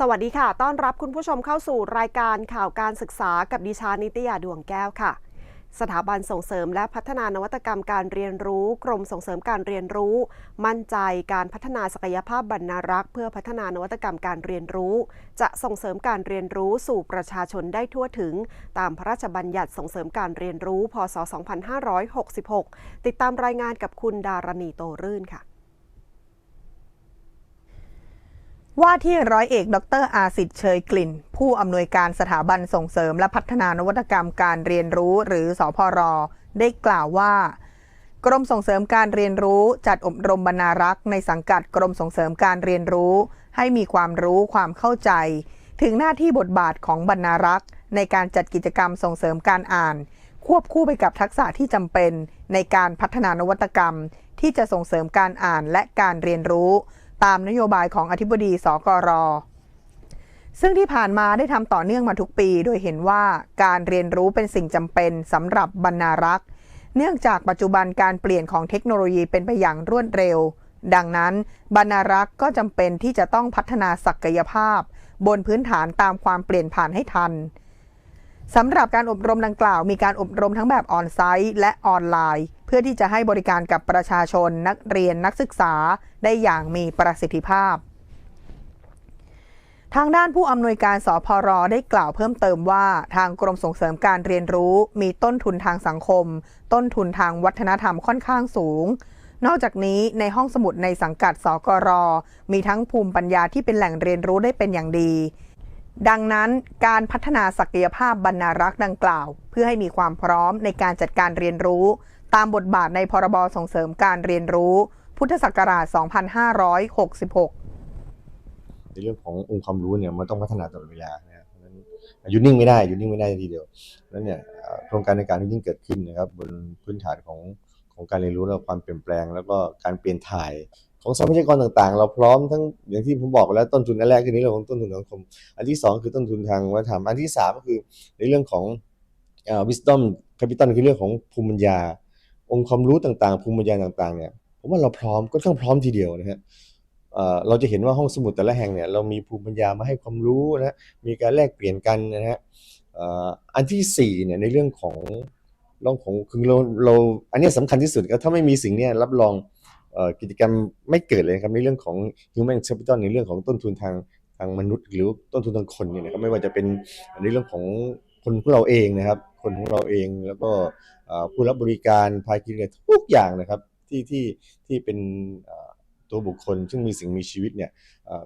สวัสดีค่ะ ต้อนรับคุณผู้ชมเข้าสู่รายการข่าวการศึกษากับดิชานิตยาดวงแก้วค่ะ สถาบันส่งเสริมและพัฒนานวัตกรรมการเรียนรู้ กรมส่งเสริมการเรียนรู้ มั่นใจการพัฒนาศักยภาพบรรณารักษ์ เพื่อพัฒนานวัตกรรมการเรียนรู้ จะส่งเสริมการเรียนรู้สู่ประชาชนได้ทั่วถึง ตามพระราชบัญญัติส่งเสริมการเรียนรู้ พศ 2566 ติดตามรายงานกับคุณดารณีโตรื่นค่ะ ว่าที่ร้อยเอกดรอาสิทธิ์เชยกลิ่น ผู้อำนวยการสถาบันส่งเสริมและพัฒนานวัตกรรมการเรียนรู้หรือสอพรได้กล่าวว่า กรมส่งเสริมการเรียนรู้จัดอบรมบรรณารักษ์ในสังกัดกรมส่งเสริมการเรียนรู้ ให้มีความรู้ความเข้าใจ ถึงหน้าที่บทบาทของบรรณารักษ์ในการจัดกิจกรรมส่งเสริมการอ่าน ควบคู่ไปกับทักษะที่จำเป็น ในการพัฒนานวัตกรรม ที่จะส่งเสริมการอ่านและการเรียนรู้ ตามนโยบายของอธิบดีสกร ซึ่งที่ผ่านมาได้ทำต่อเนื่องมาทุกปี โดยเห็นว่าการเรียนรู้เป็นสิ่งจำเป็นสำหรับบรรณารักษ์เนื่องจากปัจจุบันการเปลี่ยนของเทคโนโลยีเป็นไปอย่างรวดเร็ว ดังนั้น บรรณารักษ์ก็จำเป็นที่จะต้องพัฒนาศักยภาพ บนพื้นฐานตามความเปลี่ยนผ่านให้ทันสำหรับการอบรมดังกล่าว มีการอบรมทั้งแบบออนไซต์และออนไลน์ เพื่อที่จะให้บริการกับประชาชนนักเรียนนักศึกษาได้อย่างมีประสิทธิภาพ ทางด้านผู้อำนวยการสพรได้กล่าวเพิ่มเติมว่า ทางกรมส่งเสริมการเรียนรู้ มีต้นทุนทางสังคม ต้นทุนทางวัฒนธรรมค่อนข้างสูงนอกจากนี้ในห้องสมุดในสังกัดสกร มีทั้งภูมิปัญญาที่เป็นแหล่งเรียนรู้ได้เป็นอย่างดี ดังนั้นการพัฒนาศักยภาพบรรณารักษ์ดังกล่าว เพื่อให้มีความพร้อมในการจัดการเรียนรู้ ตามบทบาทในพรบส่งเสริมการเรียนรู้ พุทธศักราช 2566 ในเรื่องขององค์ความรู้เนี่ยมันต้องพัฒนาตลอดเวลานะครับเพราะฉะนั้นยุดนิ่งไม่ได้หยุดนิ่งไม่ได้ทีเดียวเพราะฉะนั้นเนี่ยโครงการในการที่ยิ่งเกิดขึ้นนะครับบนพื้นฐานของของการเรียนรู้และความเปลี่ยนแปลง แล้วก็การเปลี่ยนถ่ายของทรัพยากรต่างๆ เราพร้อมทั้งอย่างที่ผมบอกไปแล้วต้นทุนแรกคือในเรื่องของต้นทุนสังคม อันที่สองคือต้นทุนทางวัฒนธรรมอันที่สามก็คือในเรื่องของเอ่อ wisdom capital คือเรื่องของภูมิปัญญา องค์ความรู้ต่างๆ ภูมิปัญญาต่างๆเนี่ยผมว่าเราพร้อมก็ต้องพร้อมทีเดียวนะฮะเอ่อเราจะเห็นว่าห้องสมุดแต่ละแห่งเนี่ยเรามีภูมิปัญญามาให้ความรู้นะมีการแลกเปลี่ยนกันนะฮะอันที่สี่เนี่ยในเรื่องของเรื่องของคือเราเราอันนี้ยสำคัญที่สุดก็ถ้าไม่มีสิ่งนี้รับรองกิจกรรมไม่เกิดเลยครับในเรื่องของ human capital ในเรื่องของต้นทุนทางทางมนุษย์ หรือต้นทุนทางคนเนี่ยนะครับไม่ว่าจะเป็นในเรื่องของ คนของเราเองนะครับ คนของเราเองแล้วก็ผู้รับบริการภาคีเนี่ยทุกอย่างนะครับที่ที่ที่เป็นตัวบุคคล ซึ่งมีสิ่งมีชีวิตเนี่ยเอ่อ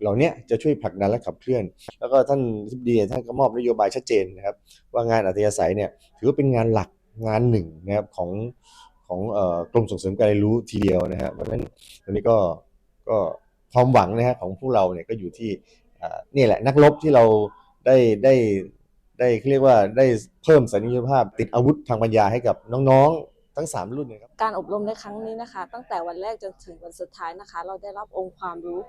เหล่าเนี้ยจะช่วยผลักดันและขับเคลื่อน แล้วก็ท่านทิบดีท่านก็มอบนโยบายชัดเจนนะครับ ว่างานอัธยาศัยเนี่ยถือว่าเป็นงานหลักงานหนึ่งนะครับของของอกรมส่งเสริมการเรียนรู้ทีเดียวนะฮะเพราะฉะนั้นตอนนี้ก็ก็ความหวังนะฮะของพวกเราเนี่ยก็อยู่ที่นี่แหละนักรบที่เราได้ได้ ได้เรียกว่าได้เพิ่มสัญญาภาพ ติดอาวุธทางปัญญาให้กับน้องๆ ทั้งสามรุ่นนะครับ การอบรมในครั้งนี้นะคะ ตั้งแต่วันแรกจนถึงวันสุดท้ายนะคะ เราได้รับองค์ความรู้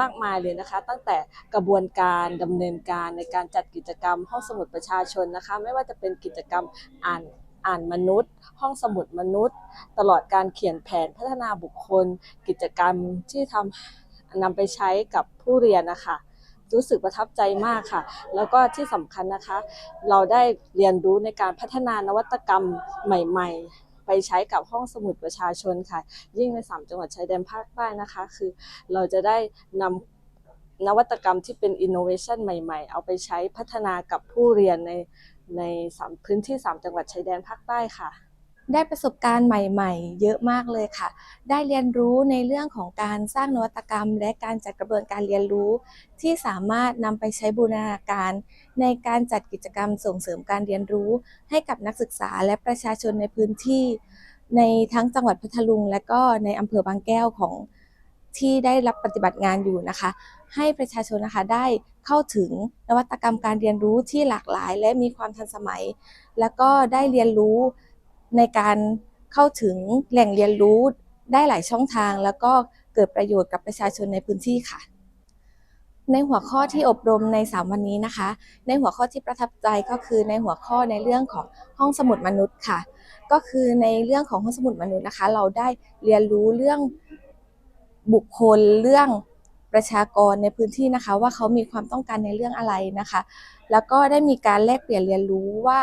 มากมายเลยนะคะ ตั้งแต่กระบวนการดำเนินการในการจัดกิจกรรม ห้องสมุดประชาชนนะคะ ไม่ว่าจะเป็นกิจกรรมอ่านอ่านมนุษย์ ห้องสมุดมนุษย์ ตลอดการเขียนแผนพัฒนาบุคคล กิจกรรมที่ทำนำไปใช้กับผู้เรียนนะคะ รู้สึกประทับใจมากค่ะ แล้วก็ที่สำคัญนะคะ เราได้เรียนรู้ในการพัฒนานวัตกรรมใหม่ ๆ ไปใช้กับห้องสมุดประชาชนค่ะ ยิ่งในสามจังหวัดชายแดนภาคใต้นะคะ คือเราจะได้นำนวัตกรรมที่เป็น innovation ใหม่ ๆ เอาไปใช้พัฒนากับผู้เรียนในในสามพื้นที่สามจังหวัดชายแดนภาคใต้ค่ะ ได้ประสบการณ์ใหม่ๆ เยอะมากเลยค่ะ ได้เรียนรู้ในเรื่องของการสร้างนวัตกรรม และการจัดกระบวนการเรียนรู้ ที่สามารถนำไปใช้บูรณาการ ในการจัดกิจกรรมส่งเสริมการเรียนรู้ ให้กับนักศึกษาและประชาชนในพื้นที่ ในทั้งจังหวัดพัทลุง และก็ในอำเภอบางแก้วของที่ได้รับปฏิบัติงานอยู่นะคะ ให้ประชาชนนะคะได้เข้าถึงนวัตกรรมการเรียนรู้ที่หลากหลาย และมีความทันสมัย แล้วก็ได้เรียนรู้ ในการเข้าถึงแหล่งเรียนรู้ได้หลายช่องทาง แล้วก็เกิดประโยชน์กับประชาชนในพื้นที่ค่ะ ในหัวข้อที่อบรมใน 3 วันนี้นะคะ ในหัวข้อที่ประทับใจก็คือในหัวข้อในเรื่องของห้องสมุดมนุษย์ค่ะ ก็คือในเรื่องของห้องสมุดมนุษย์นะคะ เราได้เรียนรู้เรื่องบุคคลเรื่องปประชากรในพื้นที่นะคะ ว่าเขามีความต้องการในเรื่องอะไรนะคะ แล้วก็ได้มีการแลกเปลี่ยนเรียนรู้ว่า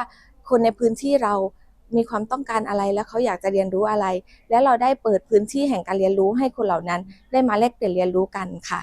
คนในพื้นที่เรา มีความต้องการอะไรแล้วเขาอยากจะเรียนรู้อะไร และเราได้เปิดพื้นที่แห่งการเรียนรู้ให้คนเหล่านั้น ได้มาแลกเปลี่ยนเรียนรู้กันค่ะ